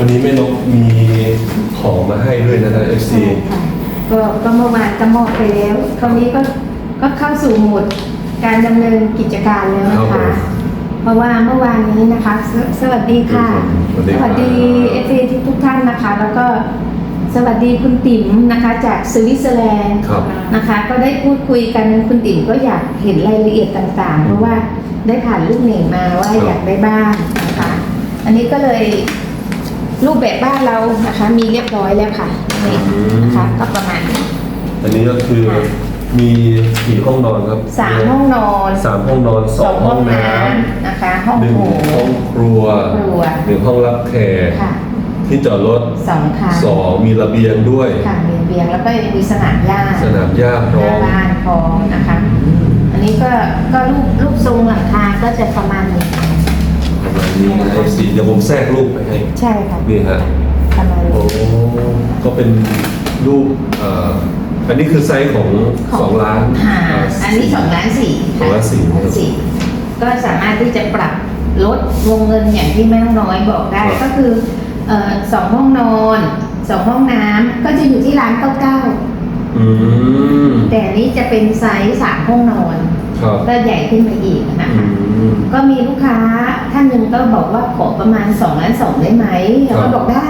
วันนี้แม่นกมีของมาให้ด้วยนะนะ FC ใช่ค่ะก็ก็เมื่อวานก็มอบไปแล้ว คราวนี้ก็ก็เข้าสู่โหมดการดำเนินกิจการแล้วนะครัคะ บผมเพราะว่าเมื่อวานนี้นะคะสสวัสดีค่ะ สวัสดีครับเอฟซีทุกท่านนะคะ แล้วก็สวัสดีคุณติ๋มนะคะจากสวิตเซอร์แลนด์ ครับ นะคะก็ได้พูดคุยกันคุณติ๋มก็อยากเห็นรายละเอียดต่างๆ เพราะว่าได้ผ่านลูกเหน่งมาว่าครับอยากได้บ้านนะคะอันนี้ก็เลย รูปแบบบ้านเรานะคะ มีเรียบร้อยแล้วค่ะนี่นะคะก็ประมาณนี้ อันนี้ก็คือมีกี่ห้องนอนครับสามห้องนอนสามห้องนอนสองห้องน้นะคะห้องำหนึ่งโถงห้องครัวครัวหนึ่งห้องรับแขกค่ะที่จอดรถสองคันสองมีระเบียงด้วยค่ะมีเบียงแล้วก็ยังมีสนามหญ้าสนามหญ้าพหร้อน้ามบ้านพร้อมนะคะ อันนี้ก็ก็รูปรูปทรงหลังคาก็จะประมาณนี้ประ มาณนี้นะ FC เดี๋ยวผมแทรกรูปไปให้ ใช่ค่ะนี่ฮะ ประมาณโอ้ นี้ ก็เป็นรูปเอ่ออันนี้คือไซส์ของสองล้านค่ะเอันนี้สองล้านสี่สองล้านสี่สองล้านสี่ก็สามารถที่จะปรับลดวงเงินอย่างที่แม่น้อยบอกได้ก็คือเอ่อสองห้องนอนสองห้องน้ำก็จะอยู่ที่ร้านเก้าเก้าอืมแต่อันนี้จะเป็นไซส์สามห้องนอน ครับก็ใหญ่ขึ้นไปอีกนะอืคะม ก็มีลูกค้าท่านหนึ่งก็บอกว่าขอประมาณ2ล้าน2ได้ไหมเราครัก็บบอกได้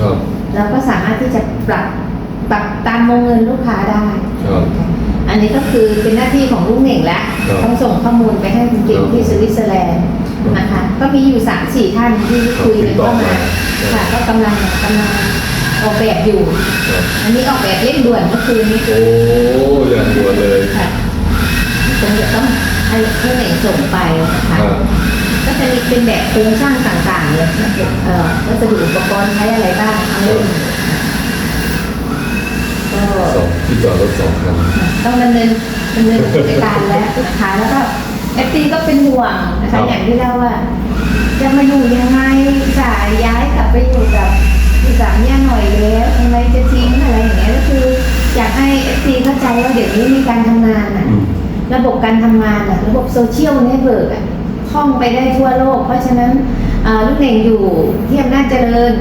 ครับเราก็สามารถที่จะปรับปรับตามวงเงินลูกค้าได้ครับอันนี้ก็คือเป็นหน้าที่ของลูกเหน่งแล้วครับต้องส่งข้อมูลไปให้คุณเก่งที่สวิตเซอร์แลนด์นะคะ ก็มีอยู่3 4ท่านที่คุยกันเข้ามาค่ะก็กำลังกำลังออกแบบอยู่ครับอันนี้ออกแบบเร่งด่วนเมื่อคืนนี้โอ้อย่างด่วนเลยค่ะ คงจะต้องให้ให้เหน่งส่งไปนะคะครับก็จะมีเป็นแบบโครงสร้างต่างๆเลยเอ่อวัสดุอุปกรณ์ใช้อะไรบ้างเอาเล่นก็สองที่จอดรถสองคันต้องดำเนินดำเนินกิจการแล้วนะคะแล้วก็เอฟซีก็เป็นห่วงนะครัคะบอย่างที่เล่าว่า จะมาอยู่ยังไงจะย้ายกลับไปอยู่กับอยู่กับเนี่ยหน่อยแล้วทำไมจะทิ้งอะไรอย่างเงี้ยก็คือ อยากให้เอฟซีเข้าใจว่าเดี๋ยวนี้มีการทำงานอะอืม ระบบการทำงานอะระบบโซเชียลเน็ตเวิร์กอะคล่องไปได้ทั่วโลก เพราะฉะนั้นอ่าลูกเหน่งอยู่ที่อำนาจเจริญ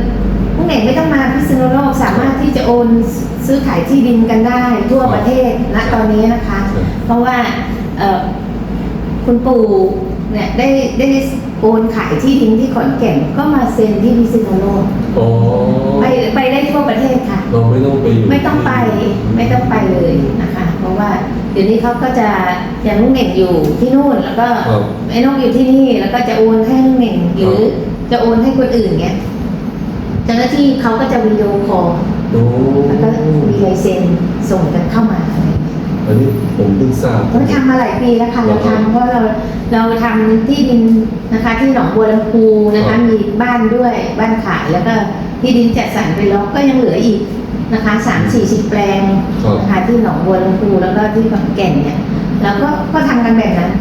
ลูกเหน่งไม่ต้องมาพิษณุโลกสามารถที่จะโอนซื้อขายที่ดินกันได้ทั่วประเทศณตอนนี้นะคะครับเพราะว่าเอ่อคุณปู่เนี่ยได้ได้โอนขายที่ดินที่ขอนแก่นก็มาเซ็นที่พิษณุโลกอ๋อไปไปได้ทั่วประเทศค่ะ เราไม่ต้องไปอยู่ไม่ต้องไปไม่ต้องไปเลยนะคะเพ ราะว่าเดี๋ยวนี้เขาก็จะอย่างลูกเหน่งอยู่ที่นู่นแล้วก็ครับไอ้นกอยู่ที่นี่แล้วก็จะโอนให้ลูกเหน่งหรือจะโอนให้คนอื่นเงี้ยเจ้าหน้าที่เขาก็จะวิดีโอคอลโอ้แล้วก็มีลายเซ็นส่งกันเข้ามาอะไรอย่างเงี้ย อันนี้ผมเพิ่งทราบ เราทำมาหลายปีแล้วค่ะครัเราบทำเพราะเราเราทำที่ดินนะคะที่หนองบัวลำพูนะครัคะบ มีบ้านด้วยบ้านขายแล้วก็ที่ดินจัดสรรไปแล้วก็ยังเหลืออีก นะคะสามสี่สิบแปลงครับนะคะที่หนองบัวลำพูแล้วก็ที่ขอนแก่นเนี่ยเราก็ก็ทำกันแบบนั้น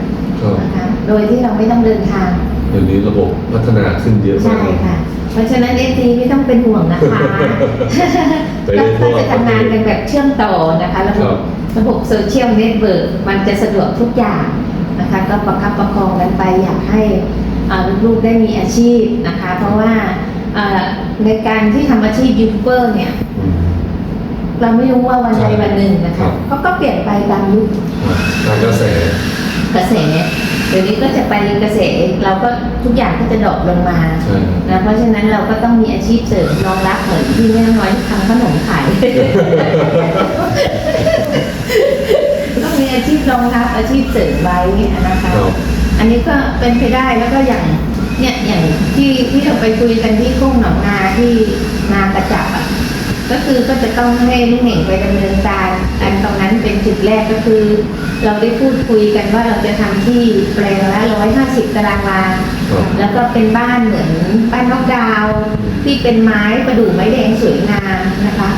ครับนะคะโดยที่เราไม่ต้องเดินทางเดี๋ยวนี้ระบบพัฒนาขึ้นเยอะมาใช่กค่ะ เพราะฉะนั้นเอซีไม่ต้องเป็นห่วงนะคะไปได้ทั่ก็วจะทำงานกันแบบเชื่อมต่อนะคะระบครับบระบบโซเชียลเน็ตเวิร์กมันจะสะดวกทุกอย่างนะคะก็ประคับประคองกันไปอยากให้อ่าลูกๆได้มีอาชีพนะคะ เพราะว่าอ่าในการที่ทำอาชีพยูทูบเบอร์เนี่ยอืม เราไม่รู้ว่าวันใดวันหนึ่งนะครัคะบเขาก็เปลี่ยนไปตามยุคครับตามกระแสกระแสเดี๋ยวนี้ก็จะไปกระแสเราก็ทุกอย่างก็จะดรอปลงมาใช่ครับนะเพราะฉะนั้นเราก็ต้องมีอาชีพเสริมรองรับเหมือนที่แม่น้อยทำขนมขายต้องมีอาชีพรองรับอาชีพเสริมไว้นะคะครับอันนี้ก็เป็นไปได้แล้วก็อย่างเนี่ยอย่างที่ที่เราไปคุยกันที่โค้งหนองนาที่นากระจับอะ ก็คือก็จะต้องให้ลูกเหน่งไปดำเนินการอันตรงนั้นเป็นจุดแรกก็คือ เราได้พูดคุยกันว่าเราจะทำที่แปลงละร้อยห้าสิบตารางวาครับแล้วก็เป็นบ้านเหมือนบ้านนอกดาวน์ที่เป็นไม้ประดู่ไม้แดงสวยงามนะคะ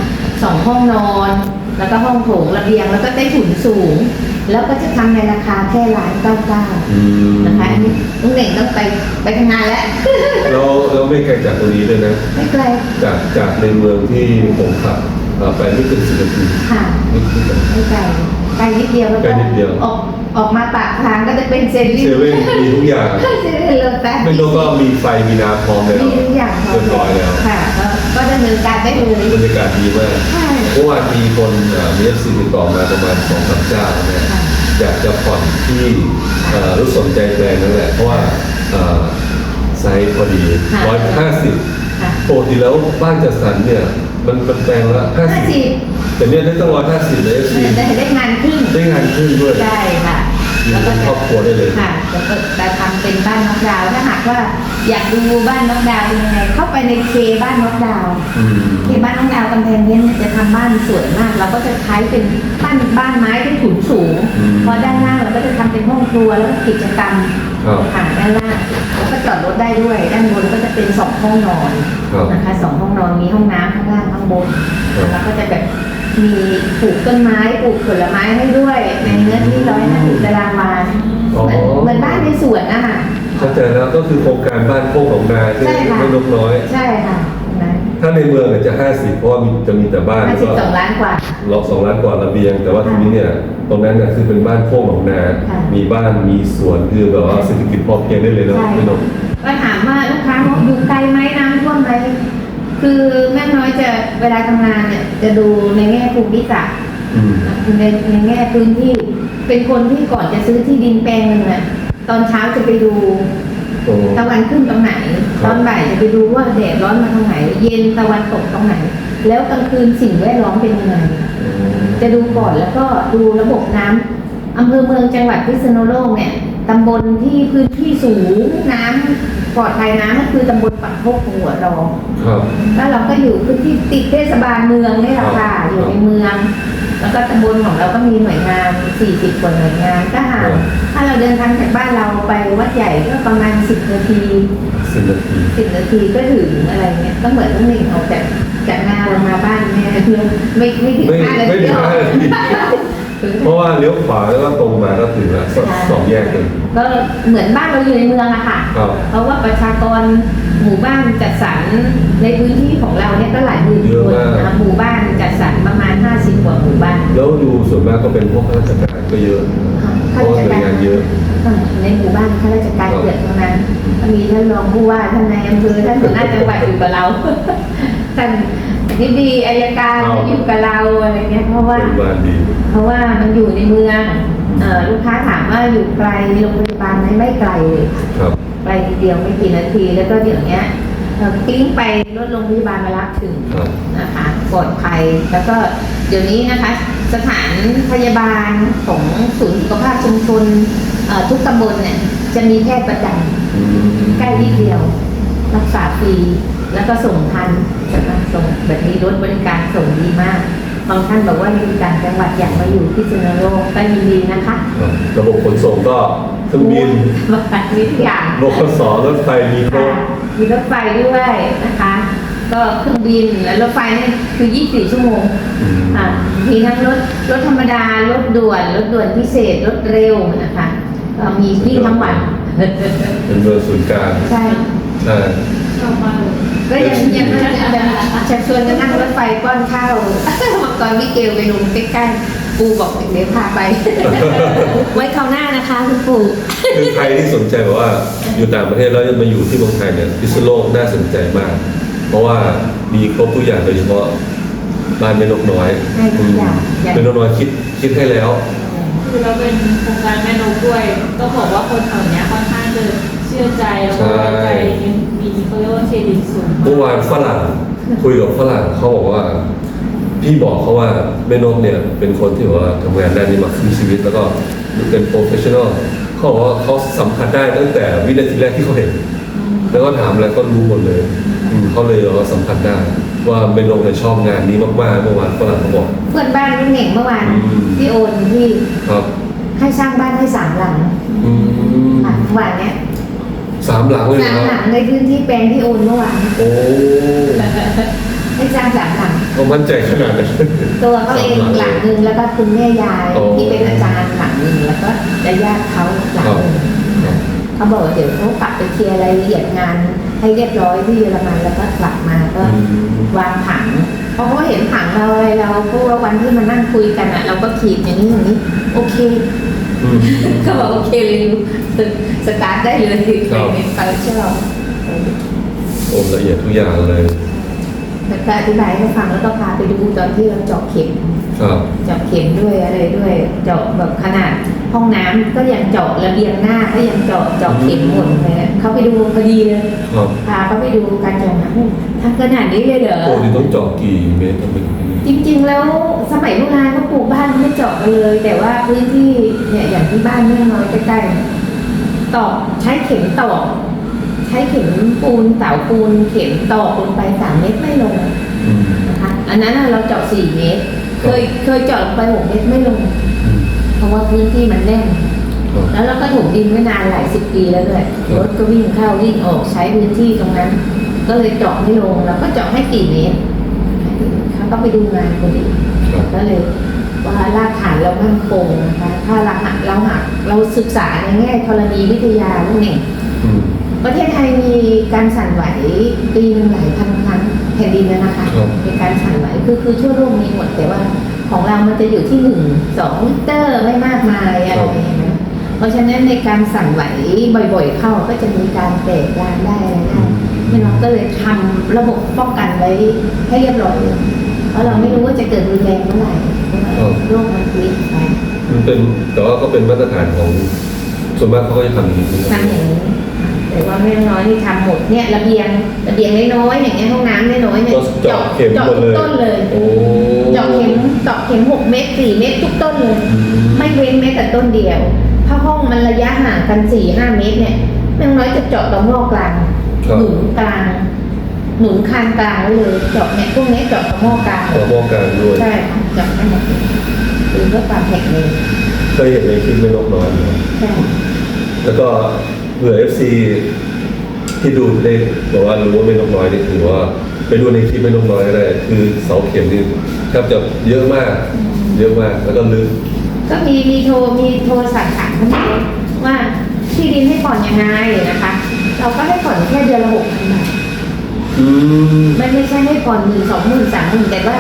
สองห้องนอน แล้วก็ห้องโถงระเบียงแล้วก็ใต้ถุนสูง แล้วก็จะทำในราคาแค่ล้านเก้าเก้าอืมนะคะอันนี้ลุงเหน่งต้องไปไปทำงานแล้ว เราเราไม่ไกลจากตรงนี้เลยนะ ไม่ไกลจากจากในเมืองที่ผมขับเอ่อไปไม่ถึงสิบนาทีค่ะ ไม่ถึงไม่ไกลไกลนิดเดียวแล้วไกลก็นิดเดียว ออกออกมาปากทางก็จะเป็นเซนเซลี่เว่นมีทุกอย่าง เซเว่นโลตัสไม่รู้ก็มีไฟมีน้ำพร้อมแล้วมีทุกอย่างพร้อเรียบร้อยแล้ว ค่ะก็ ก็ดำเนินการได้เลยบรรยากาศดีมากใช่เมื่อวานมีคนเอ่อมีเอฟซีติดต่อมาประมาณสองสามเจ้าเนี่ยค่ะอยากจะผ่อนที่เอ่อรู้สนใจแปลงนั่นแหละเพราะว่าเอ่อไซส์พอดีค่ะร้อยห้าสิบค่ะปกติแล้วบ้านจัดสรรเนี่ยมันมันแปลงละห้าสิบ50แต่เนี่ยได้ตั้งร้อยห้าสิบเลยเอฟซีได้ได้งานขึ้นได้งานขึ้นด้วยได้ค่ะอยู่แล้วก็เป็นครอบครัวได้เลยค่ะแล้วก็จะทำเป็นบ้านน็อกดาวน์ถ้าหากว่าอยากดูบ้านน็อกดาวน์เป็นยังไงเข้าไปในเคบ้านน็อกดาวน์อืมเคบ้านน็อกดาวน์กำแพงเพชรเนี่ยจะทำบ้านสวยมาก เราก็จะใช้เป็นบ้านบ้านไม้ที่ถุนสูงเพราะด้านล่างเราก็จะทำเป็นห้องครัวแล้วก็กิจกรรมครับค่ะด้านล่างแล้วก็จอดรถได้ด้วย ด้านบนก็จะเป็นสองห้องนอนครับนะคะสองห้องนอนมีห้องน้ำข้างล่างข้างบนครับ แล้วก็จะแบบมีปลูกต้นไม้ปลูกผลไม้ให้ด้วยในเนื้อที่ร้อยห้าสิบตารางวาอ๋อเหมือนเหมือนบ้านในสวนนะคะ เข้าใจแล้วก็คือโครงการบ้านโคกของนาที่ใช่ค่ะ ไม่นกน้อย ใช่ค่ะนะถ้าในเมืองเนี่ยจะห้าสิบเพราะว่ามีจะมีแต่บ้านห้าแล้วสิบก็สองล้านกว่า ล็อกสองล้านกว่าระเบียง แต่ว่าทีนี้เนี่ยตรงนั้นเนี่ยคือเป็นบ้านโคกของนา ค่ะ มีบ้านมีสวนคือแบบว่าเศรษฐกิจพอเพียงได้เลยเนาะใช่ไม่นกก็ถามว่าลูกค้าบอกอยู่ไกลไหมน้ำท่วมไหมคือแม่น้อยจะเวลาทำงานเนี่ยจะดูในแง่ภูมิศาสตร์อืมในในแง่พื้นที่ เป็นคนที่ก่อนจะซื้อที่ดินแปลงหนึ่งอะ ตอนเช้าจะไปดูโอ้ ตะวันขึ้นตรงไหน คตรับ อนบ่ายจะไปดูว่าแดดร้อนมาทางไหน เย็นตะวันตกตรงไหน แล้วกลางคืนสิ่งแวดล้อมเป็นยังไง จะดูก่อนแล้วก็ดูระบบน้ำอำเภอเมืองจังหวัดพิษณุโลกเนี่ยตำบลที่พื้นที่สูงน้ำปลอดภัยน้ำก็คือตำบลปักโคกหัวรอง ครับ แล้วเราก็อยู่พื้นที่ติดเทศบาลเมืองนี่แหละค่ะครับอยู่ในเมือง แล้วก็ตำบลของเราก็มีหน่วยงาน 40กว่าหน่วยงานถ้าหากถ้าเราเดินทางจากบ้านเราไปวัดใหญ่ก็ประมาณ 10 นาทีสิบนาที10นาทีก็ถึงอะไรเงี้ยก็เหมือนต้องหนึ่งออกจากจากนาเรามาบ้านแม่ไม่ไม่ถึงไม่ห้านาไม่ทีถึงห้านาที เพราะว่าเลี้ยวขวาแล้วก็ตรงมาก็ถึงแล้วสสองแยกเองก็เหมือนบ้านเราอยู่ในเมืองอะค่ะ ครับ เพราะว่าประชากรหมู่บ้านจัดสรรในพื้นที่ของเราเนี่ยก็หลายหมื่นเยคอะนมาก นะหมู่บ้านจัดสรรประมาณ 50 กว่าหมู่บ้านแล้วดูส่วนมากก็เป็นพวกข้าราชการก็เยอะเพข้าราะราว่าชหน่วยการงานเยอะในหมู่บ้านข้าราชการเกือบทั้งนั้นก็มีท่านรองผู้ว่าท่านนายอำเภอท่านหัวหน้าจังหวัดอยู่กับเรา ท่านอ ธิบดีอายการเอาอยู่กับเราอะไรเงี้ยเพราะว่า เป็นบ้านดีเพราะว่ามันอยู่ในเมืองเอ่อลูกค้าถามว่าอยู่ไกลโรงพยาบาลไหมไม่ไกลเลยค่ะครับไปทีเดียวไม่กี่นาที แล้วก็เดี๋ยวเนี้ยเอ่อกลิ้งไปรถโรงพยาบาลมารับถึง ครับ นะคะปลอดภัยแล้วก็เดี๋ยวนี้นะคะ สถานพยาบาลของศูนย์สุขภาพชุมชนเอ่อทุกตำบลเนี่ยจะมีแพทย์ประจอืมำใกล้นิดเดียว รักษาฟรี แล้วก็ส่งทันนะคะส่งแบบนี้รถบริการส่งดีมากบางท่านบอกว่าอยู่ต่างจังหวัดอยากมาอยู่ที่สุนโลกก็ยินดีนะคะครับระบบขนส่งก็เครื่องบินมามีทุกอย่างรถขนสอรถไฟมีครบมีรถไฟด้วยนะคะ ก็เครื่องบินและรถไฟนี่คือ 24 ชั่วโมงอืมค่ะมีทั้งรถรถธรรมดารถด่วนรถด่วนพิเศษรถเร็วนะคะก็มีวิ่งทั้งวันเป็นเมืองศูนย์กลางใช่ใช่ชอบมา กเลยก็ยังยังยังยังชักชวนกันนั่งรถไฟป้อนข้าวมังกรมิเกลไปลงใกล้ๆปูบอกเดี๋ยวพาไป ไว้คราวหน้านะคะ คุณปู่คือใครที่สนใจแบบว่าอยู่ต่างประเทศแล้วจะมาอยู่ที่เมืองไทยเนี่ยพิษณุโลกน่าสนใจมาก เพราะว่ามีครบทุกอย่างโดยเฉพาะบ้านแม่นกน้อยให้ทุกอย่างอืมแม่นกน้อยคิดคิดให้แล้ว คือเราเป็นโครงการแม่นกด้วยต้องบอกว่าคนแถวเนี้ยค่อนข้างจะ เชื่อใจแล้วก็ไว้ใจมีเขาเรียกว่าเครดิตสูงเมื่อวานฝรั่งคุยกับฝรั่งเขาบอกว่า พี่บอกเขาว่าแม่นกเนี่ย เป็นคนที่แบบว่าทำงานด้านนี้มาครึ่งชีวิตแล้วก็เป็นโปรเฟชชั่นอลเขาบอกว่าเขาสัมผัสได้ตั้งแต่วินาทีแรกที่เขาเห็น แล้วก็ถามอะไรก็รู้หมดเลยอืมเขาเลยว่าสัมผัสได้ ว่าแม่นกเนี่ยชอบงานนี้มากๆเมื่อวานฝรั่งเขาบอก เพื่อนบ้านลุงเหน่งเมื่อวานอืม ที่โอนที่ครับให้สร้างบ้านให้สามหลังอืม ค่ะเมื่อวานเนี้ย สามหลังเลยสามนะหลังในพื้นที่แปลงที่โอนเมื่อวานโอ้ให้สร้างสามหลังเขามั่นใจขนาดนั้น ตัวเขาเองหลังหนึ่งแล้วก็คุณแม่ยายโอ้ที่เป็นอาจารย์หลังหนึ่งแล้วก็จะญาติเขาหลังหนึ่งครับ เขาบอกว่าเดี๋ยวเขากลับไปเคลียร์รายละเอียดงาน ให้เรียบร้อยที่เยอรมันแล้วก็กลับมาก็อืม วางผังเพราะเขาเห็นผังเราอะไรเราเพราะว่าวันที่มานั่งคุยกันอะเราก็ขีดอย่างนี้อย่างนี้ โอเคอืม เขาบอกโอเคเลยสตาร์ทได้เลยครับในฟังชอบโอ้ละเอียดทุกอย่างเลยแล้วก็อธิบายให้ฟังแล้วก็พาไปดูตอนที่เราเจาะเข็มครับเจาะเข็มด้วยอะไรด้วย เจาะแบบขนาดห้องน้ำก็ยังเจาะระเบียงหน้าก็ยังเจาะเจาะเข็มหมดเลยนะเขาไปดูพอดีเลยครับพาเขาไปดูการเจาะน้ำทำขนาดนี้เลยเหรอโอ้นี่ต้องเจาะกี่เมตรต้องเป็นอย่างนี้ จริงๆ แล้วสมัยโบราณเขาปลูกบ้านไม่เจาะกันเลย แต่ว่าพื้นที่เนี่ยอย่างที่บ้านเมื่อน้อยใกล้ๆตอกใช้เข็มตอกใช้เข็มปูนเสาปูน เข็มตอกลงไปสามเมตรไม่ลงอืมนะคะอันนั้นน่ะเราเจาะสี่เมตร เคยเคยเจาะลงไปหกเมตรไม่ลงอืมเพราะว่าพื้นที่มันแน่นครับแล้วเราก็ถมดินไว้นานหลายสิบปีแล้วด้วยครับรถก็วิ่งเข้าวิ่งออกใช้พื้นที่ตรงนั้น ก็เลยเจาะไม่ลงเราก็เจาะให้กี่เมตรเขา ก็ไปดูงานพอดีครับก็เลยว่ารากฐานเรามั่นคงนะคะถ้าเราหักเราหักเราศึกษาในแง่ธรณีวิทยาพวกนี้อืมประเทศไทยมีการสั่นไหวปีหนึงหลายพันครั้งแผ่นดินนะนะคะครับมีการสั่นไหวคือคือทั่วโลกมีหมดแต่ว่าของเรามันจะอยู่ที่หนึ่งสองลิเตอร์ไม่มากมายอะไรอย่างเงี้ยเพราะฉะนั้นในการสั่นไหวบ่อย ๆ เข้าก็จะมีการแตกรานได้อะไรได้พี่น้องก็เลยทำระบบป้องกันไว้ให้เรียบร้อย เลยเพราะเราไม่รู้ว่าจะเกิดรุนแรงเมื่อไหร่เพราะว่าโรคมันพลิกไปมันเป็นแต่ว่าก็เป็นมาตรฐานของส่วนมากเขาก็จะทำอย่างนี้ทำอย่างนี้แต่ว่าไม่น้อยที่ทำหมดเนี่ยระเบียงระเบียงน้อยๆอย่างเงี้ยห้องน้ำน้อยๆเนี่ยก็เจาะเข็มเจาะหมดทุเลกยต้นเลยโอ้เจาะเข็มเจาะเข็มหกเมตรสี่เมตรทุกต้นเลยอืมไม่เว้นแม้แต่ต้นเดียวถ้าห้องมันระยะห่างกันสี่ห้าเมตรเนี่ยแม่งน้อยจะเจาะตรงนอกกลางครับหนุนกลาง หนุนคานกลางไว้เลยเจาะเนี่ยพวกนี้เจาะตรงนอกกลางขอมองการด้วย ใช่ค่ะเจาะให้หมดเลยคือเพื่อความแข็งแรงเคยเห็นในคลิปไม่นกน้อยไหมครับใช่แล้วก็เผื่อ FC ที่ดูได้บอกว่ารู้ว่าไม่นกน้อยนี่ถือว่าไปดูในคลิปไม่นกน้อยก็ได้คือเสาเข็มนี่แทบจะเยอะมาก เยอะมากแล้วก็ลึก ก็มีมีโทรมีโทรสั่งถามเขามาว่าที่ดินให้ผ่อนยังไงนะคะ เราก็ให้ผ่อนแค่เดือนละหกพันบาทอืม ไม่ไม่ใช่ให้ผ่อนหมื่นสองหมื่นสามหมื่นแต่ว่า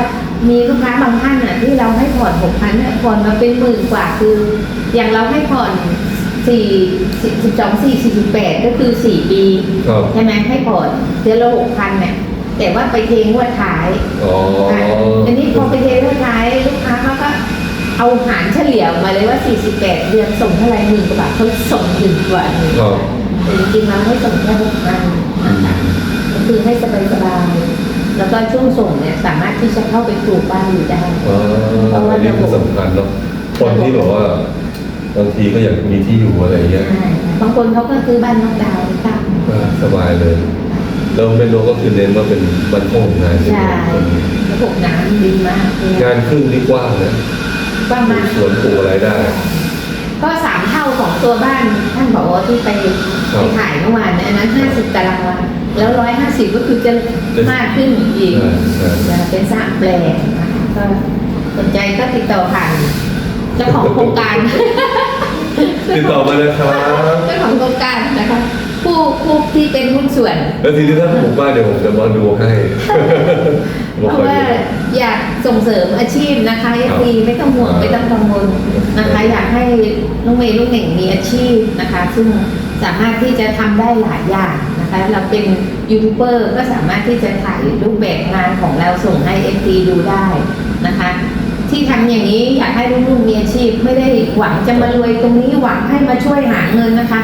มีลูกค้าบางท่านอะที่เราให้ผ่อนหกพันเนี่ยผ่อนมาเป็นหมื่นกว่าคือ อย่างเราให้ผ่อนสี่สิบสองสี่สิบแปดก็คือสี่ปีครับใช่ไหมให้ผ่อนเดือนละหกพันเนี่ยแต่ว่าไปเทงวดท้ายอ๋ออะอันนี้พอไปเทงวดท้ายลูกค้าเขาก็เอาหารเฉลี่ยออกมาเลยว่า 48 เดือนส่งเท่าไหร่หมื่นกว่าบาทเขาส่งถึงกว่าหนึ่งครับแต่จริงๆเราให้ส่งแค่หกพันนะ คะก็คือให้สบายๆแล้วก็ช่วงส่งเนี่ยสามารถที่จะเข้าไปปลูกบ้านอยู่ได้อ่าอันนี้คือสำคัญเนาะคนที่แบบว่าบางทีก็อยากมีที่อยู่อะไรเงี้ยใช่บางคนเขาก็ซื้อบ้านนอกดาวน์ไปตั้ง ก็สบายเลยแล้วแม่นกก็คือเน้นว่าเป็นบันโค้งงานใช่ไหมใช่ ระบบน้ำดีมากเลยงานครึ่งนี่กว้างนะกว้างมาก สวนปลูกอะไรได้ ก็สามเท่าของตัวบ้านท่านบอกว่าที่ไปครัไปบถ่ายเมื่อวานเนี่ยอันนั้นห้าสิบตารางวาแล้วร้อยห้าสิบก็คือจะมากขึ้นอีกใช่ใช่จะเป็นสามแปลงนะคะก็สนใจก็ติดต่อผ่านเจ้าของโครงการติดต่อมานะครับเจ้าของโครงการนะคะผู้ผู้ที่เป็นหุ้นส่วน แล้วทีนี้ถ้าปลูกบ้านเดี๋ยวผมจะมาดูให้ เพราะว่าอยากส่งเสริมอาชีพนะคะยทีไม่ต้องห่วงไม่ต้องกังวลนะคะ อยากให้ลูกเมย์ลูกเหน่งมีอาชีพนะคะ ซึ่งสามารถที่จะทำได้หลายอย่างนะคะ เราเป็นยูทูบเบอร์ก็สามารถที่จะถ่ายรูปแบบงานของเราส่งให้เอฟซีดูได้นะคะที่ทำอย่างนี้อยากให้ลูกๆมีอาชีพไม่ได้หวังจะมารวยตรงนี้หวังให้มาช่วยหาเงินนะคะ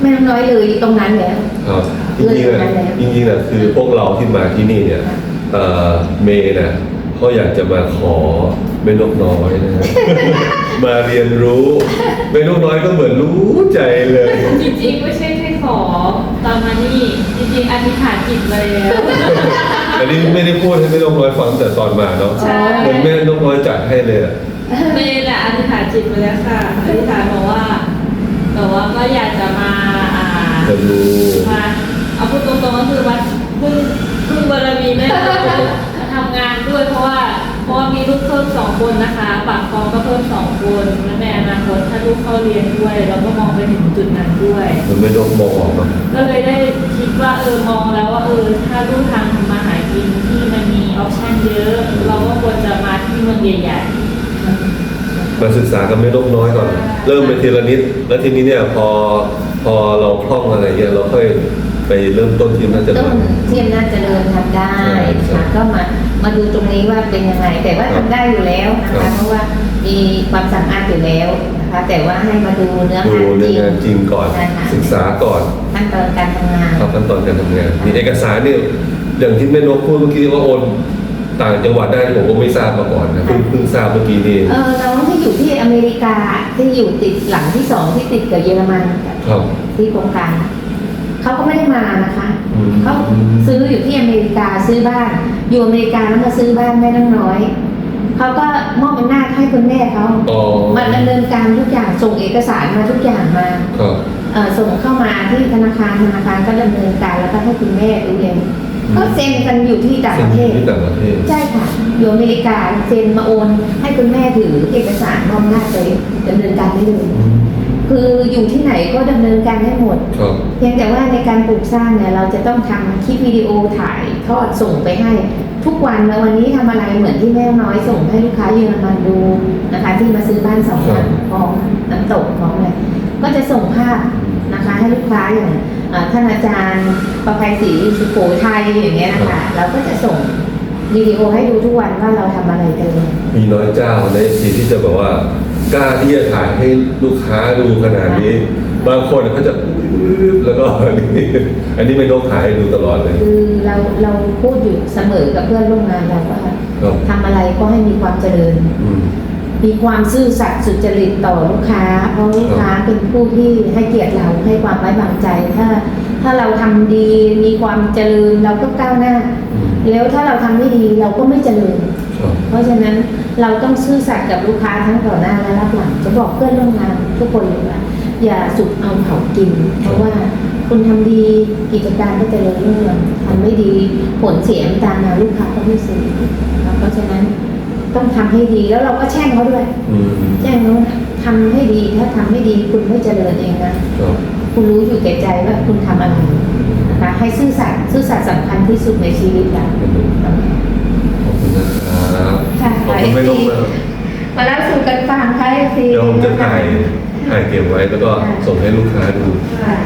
ไม่ต้องน้อยเลยตรงนั้นแล้วครับจริงๆนะจริงๆนะคือพวกเราที่มาที่นี่เนี่ย เอ่อเมย์น่ะเขาอยากจะมาขอแม่นกน้อยนะฮะ มาเรียนรู้แม่นกน้อยก็เหมือนรู้ใจเลย จริงๆไม่ใช่แค่ขอตอนมานี่จริงๆอธิษฐานจิตเลยแล้ว อันนี้ไม่ได้พูดให้แม่นกน้อยฟังแต่ตอนมาเนาะใช่ เหมือนแม่นกน้อยจัดให้เลยอะไม่แหละอธิษฐานจิตไปแล้วค่ะอธิษฐานบอกว่าแต่ว่าก็อยากจะมาอ่าจะรู้ มาเอาพูดตรงๆก็คือว่าพึ่งพึ่ง บารมีแม่มาทำงานด้วยเพราะว่าเพราะว่ามีลูกเพิ่มสองคนนะคะปากคลองก็เพิ่มสองคนและในอนาคตถ้าลูกเข้าเรียนด้วย เราก็มองไปถึงจุดนั้นด้วยเหมือนแม่นกมองออกเนาะก็เลยได้คิดว่าเออมองแล้วว่าเออถ้าลูกทางทำมาหากินที่มันมีออปชั่นเยอะ เราก็ควรจะมาที่เมืองใหญ่ๆมาศึกษากับแม่นกน้อยก่อน เริ่มไปทีละนิด แล้วทีนี้เนี่ยพอพอเราคล่องอะไรเงี้ยเราค่อย ไปเริ่มต้นที่น่าจะต้นเทียมน่าจเจริญทำได้ใช่ใช่ค่ะก็มามาดูตรงนี้ว่าเป็นยังไง แต่ว่าครัทำบได้อยู่แล้วนะครัคะบเพราะว่ามีความสามารถอยู่แล้วนะคะแต่ว่าให้มาดูเนื้อดูงานจเรื่อริงงงานจริงก่อนใช่ค่ะศึกษาก่อนขั้นตอนการทำงานครับขั้นตอนการทำงานมีเอกสารเนี่ยอย่างที่แม่นกพูดเมื่อกี้ว่าโอนต่างจังหวัดได้ผมก็ไม่ทราบมาก่อนนะเพิ่งเพิ่งทราบเมื่อกี้นี่เออน้องที่อยู่ที่อเมริกาที่อยู่ติดหลังที่สองที่ติดกับเยอรมันครับที่โครงการ เขาก็ไม่ได้มานะคะอืมเขาซื้ออยู่ที่อเมริกาซื้อบ้าน อยู่อเมริกาแล้วมาซื้อบ้านแม่น้องน้อยเขาก็มอบอำนาจให้คุณแม่เขาอ๋อมาดำเนินการทุกอย่างส่งเอกสารมาทุกอย่างมาครับเอ่อส่งเข้ามาที่ธนาคารธนาคารก็ดำเนินการแล้วก็ให้คุณแม่ดูเองอืมก็เซ็นกันอยู่ที่ต่างประเทศที่ต่างประเทศใช่ค่ะอยู่อเมริกาเซ็นมาโอน ให้คุณแม่ถือเอกสารมอบอำนาจไปดำเนินการได้เลยอืม คืออยู่ที่ไหนก็ดำเนินการได้หมดครับเพียงแต่ว่าในการปลูกสร้างเนี่ยเราจะต้องทำคลิปวิดีโอถ่ายทอดส่งไปให้ ทุกวันแล้ววันนี้ทำอะไรเหมือนที่แม่น้อยส่งให้ลูกค้าเยอรมันดูนะคะ ที่มาซื้อบ้านสองหลังพร้อมน้ำตกพร้อมเลยก็จะส่งภาพนะคะให้ลูกค้าอย่างเอ่อท่านอาจารย์ประภัยศรีสุโขทัยอย่างเงี้ยนะคะเราก็จะส่งวิดีโอให้ดูทุกวันว่าเราทำอะไรกันเลยมีน้อยเจ้าในทีที่จะแบบว่า กล้าที่จะถ่ายให้ลูกค้าดูขนาดนี้ บางคนเขาจะอื้อแล้วก็อันนี้อันนี้ไม่ต้องถ่ายให้ดูตลอดเลย คือเราเราพูดอยู่เสมอกับเพื่อนร่วมงานเราว่าครับทำอะไรก็ให้มีความเจริญ อืม มีความซื่อสัตย์สุจริตต่อลูกค้า เพราะลูกค้าเป็นผู้ที่ให้เกียรติเราให้ความไว้วางใจ ถ้า ถ้าเราทำดีมีความเจริญเราก็ก้าวหน้า อืม แล้วถ้าเราทำไม่ดีเราก็ไม่เจริญ ครับ เพราะฉะนั้น เราต้องซื่อสัตย์กับลูกค้าทั้งต่อหน้าและรับหลังจะบอกเพื่อนร่วมงานทุกคนเลยว่าอย่าสุกเอาเผากิน เพราะว่าคุณทำดีกิจการก็เจริญรุ่งเรืองทำไม่ดีผลเสียตามมาลูกค้าก็ไม่ซื้อนะคะเพราะฉะนั้นต้องทำให้ดีแล้วเราก็แช่งเขาด้วยอืมแจ้งเขาทำให้ดีถ้าทำไม่ดีคุณไม่เจริญเองนะครับคุณรู้อยู่แก่ใจว่าคุณทำอะไรนะคะให้ซื่อสัตย์ซื่อสัตย์สำคัญที่สุดในชีวิตเรา ขอบคุณนะครับ ค่ะขอบคุณไม่ลงนะครับมาเล่าสู่กันฟังค่ะซีเดี๋ยวผมจะถ่ายถ่ายเก็บไว้แล้วก็ส่งให้ลูกค้าดูค่ะ